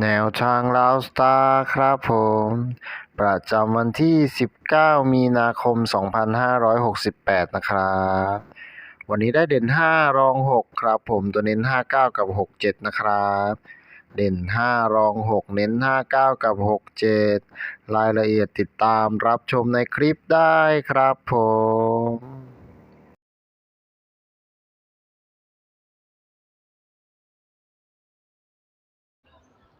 แนวทางลาวสตาร์ครับผม ประจำวันที่ 19 มีนาคม 2568 นะครับ วันนี้ได้เด่น 5 รอง 6 ครับผมตัวเน้น 59 กับ 67 นะครับ เด่น 5 รอง 6 เน้น 59 กับ 67 รายละเอียดติดตามรับชมในคลิปได้ครับผม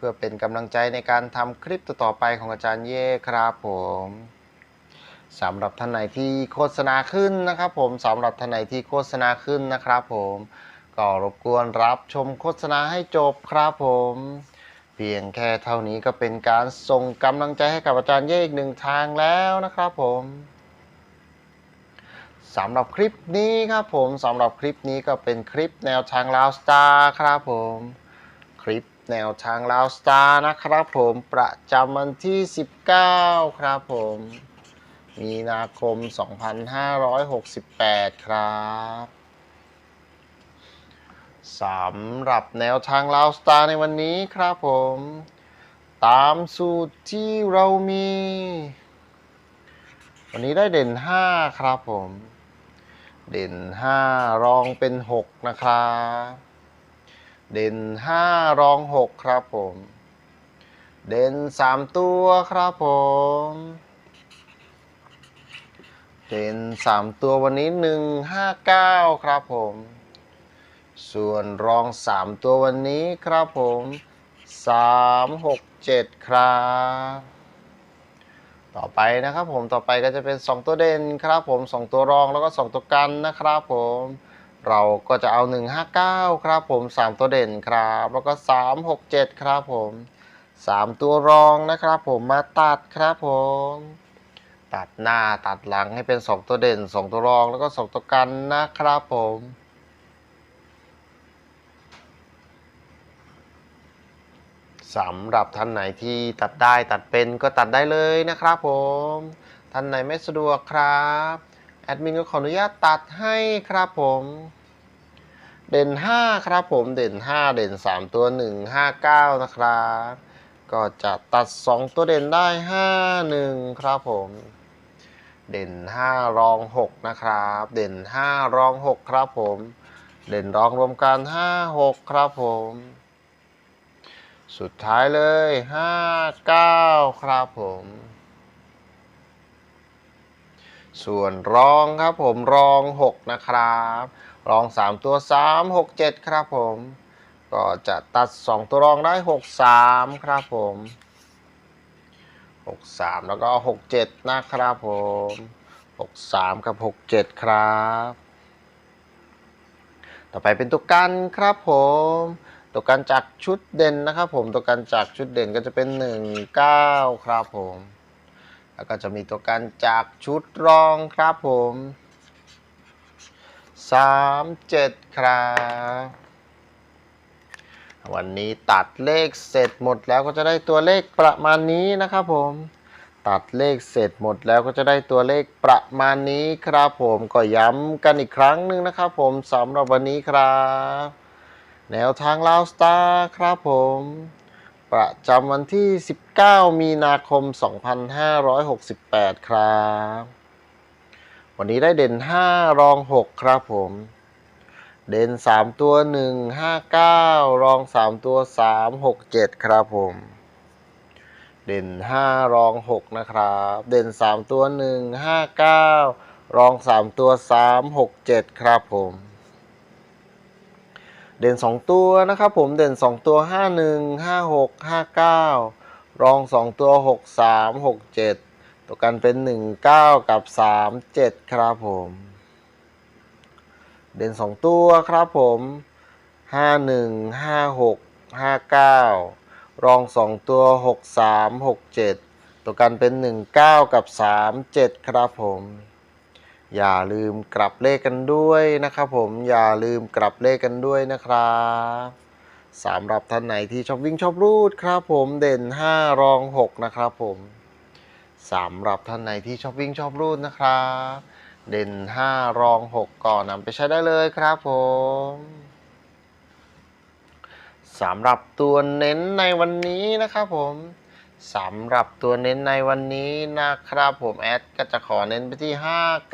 พื่อเป็นกำลังใจในการทำคลิปต่อไปของอาจารย์เย่ครับผมสำหรับท่านไหนที่โฆษณาขึ้นนะครับผมสำหรับท่านไหนที่โฆษณาขึ้นนะครับผมก็รบกวนรับชมโฆษณาให้จบครับผมเพียงแค่เท่านี้ก็เป็นการส่งกำลังใจให้กับอาจารย์เย่อีกหนึ่งทางแล้วนะครับผมสำหรับคลิปนี้ครับผมสำหรับคลิปนี้ก็เป็นคลิปแนวทางลาวสตาร์ครับผม คลิป แนวทางลาวสตาร์นะครับผมประจำวันที่ 19 ครับผม มีนาคม 2568 ครับสำหรับแนวทางลาวสตาร์ในวันนี้ครับผม ตามสูตรที่เรามี วันนี้ได้เด่น 5 ครับผม เด่น 5 รองเป็น 6 นะครับ เด่นห้ารองหกครับผม เด่นสามตัวครับผม เด่นสามตัววันนี้หนึ่งห้าเก้าครับผม ส่วนรองสามตัววันนี้ครับผมสามหกเจ็ดครับ ต่อไปนะครับผมต่อไปก็จะเป็น2ตัวเด่นครับผม2ตัวรองแล้วก็2ตัวกันนะครับผม เราก็จะเอา 159 ครับผม 3 ตัวเด่นครับ แล้วก็ 367 ครับผม 3 ตัวรองนะครับผมมาตัดครับผม ตัดหน้าตัดหลังให้เป็น 2 ตัวเด่น 2 ตัวรองแล้วก็ 2 ตัวกันนะครับผมสำหรับท่านไหนที่ตัดได้ตัดเป็นก็ตัดได้เลยนะครับผม ท่านไหนไม่สะดวกครับ ดมินก็ขออนุญาตตัดให้ครับผม เด่น 5 ครับผมเด่น 5 เด่น 3 ตัว 1 5 9 นะครับ ก็จะตัด 2 ตัวเด่นได้ 5 1 ครับผม เด่น 5 รอง 6 นะครับ เด่น 5 รอง 6 ครับผม เด่นรองรวมกัน 5 6 ครับผม สุดท้ายเลย 5 9 ครับผม ส่วนรองครับผมรอง 6 นะครับ รอง 3 ตัว 3 6 7 ครับผม ก็จะตัด 2 ตัวรองได้ 6 3 ครับผม 6 3 แล้วก็ 6 7 นะครับผม 6 3 กับ 6 7 ครับ ต่อไปเป็นตัวกันครับผมตัวกันจากชุดเด่นนะครับผมตัวกันจากชุดเด่นก็จะเป็น 1 9 ครับผม แล้วก็จะมีตัวกันจากชุดรองครับผม 3 7 ครับ วันนี้ตัดเลขเสร็จหมดแล้วก็จะได้ตัวเลขประมาณนี้นะครับผม ตัดเลขเสร็จหมดแล้วก็จะได้ตัวเลขประมาณนี้ครับผม ก็ย้ำกันอีกครั้งหนึ่งนะครับผมสำหรับวันนี้ครับ แนวทางลาวสตาร์ครับผม ประจำวันที่ 19 มีนาคม 2568 ครับ วันนี้ได้เด่น 5 รอง 6 ครับผม เด่นสามตัวหนึ่งห้าเก้ารองสามตัวสามหกเจ็ดครับผม เด่นห้ารองหกนะครับ เด่นสามตัวหนึ่งห้าเก้ารองสามตัวสามหกเจ็ดครับผม เด่นสองตัวนะครับผมเด่นสองตัวห้าหนึ่งห้าหกห้าเก้ารองสองตัวหกสามหกเจ็ดตัวกันเป็นหนึ่งเก้ากับสามเจ็ดครับผม เด่นสองตัวครับผมห้าหนึ่งห้าหกห้าเก้ารองสองตัวหกสามหกเจ็ดตัวกันเป็นหนึ่งเก้ากับสามเจ็ดครับผม อย่าลืมกลับเลขกันด้วยนะครับผมอย่าลืมกลับเลขกันด้วยนะครับสำหรับท่านไหนที่ชอบวิ่งชอบรูดครับผมเด่น 5 รอง 6 นะครับผมสำหรับท่านไหนที่ชอบวิ่งชอบรูดนะครับเด่น 5 รอง 6 ก่อนนำไปใช้ได้เลยครับผมสำหรับตัวเน้นในวันนี้นะครับผม สำหรับตัวเน้นในวันนี้นะครับผมแอดก็จะขอเน้นไปที่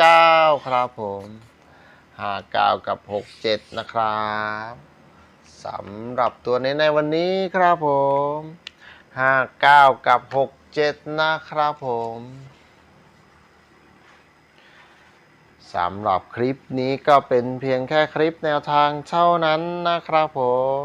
59 ครับผม 59 กับ 67 นะครับสำหรับตัวเน้นในวันนี้ครับผม 59 กับ 67 นะครับผมสำหรับคลิปนี้ก็เป็นเพียงแค่คลิปแนวทางเท่านั้นนะครับผม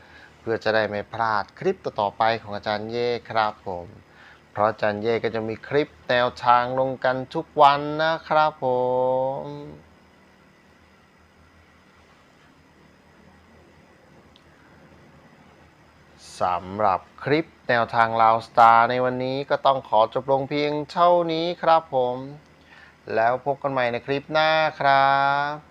เพื่อจะได้ไม่พลาดคลิปต่อๆไปของอาจารย์เย่ครับผม เพราะอาจารย์เย่ก็จะมีคลิปแนวทางลงกันทุกวันนะครับผมสำหรับคลิปแนวทางลาวสตาร์ในวันนี้ก็ต้องขอจบลงเพียงเท่านี้ครับผม แล้วพบกันใหม่ในคลิปหน้าครับ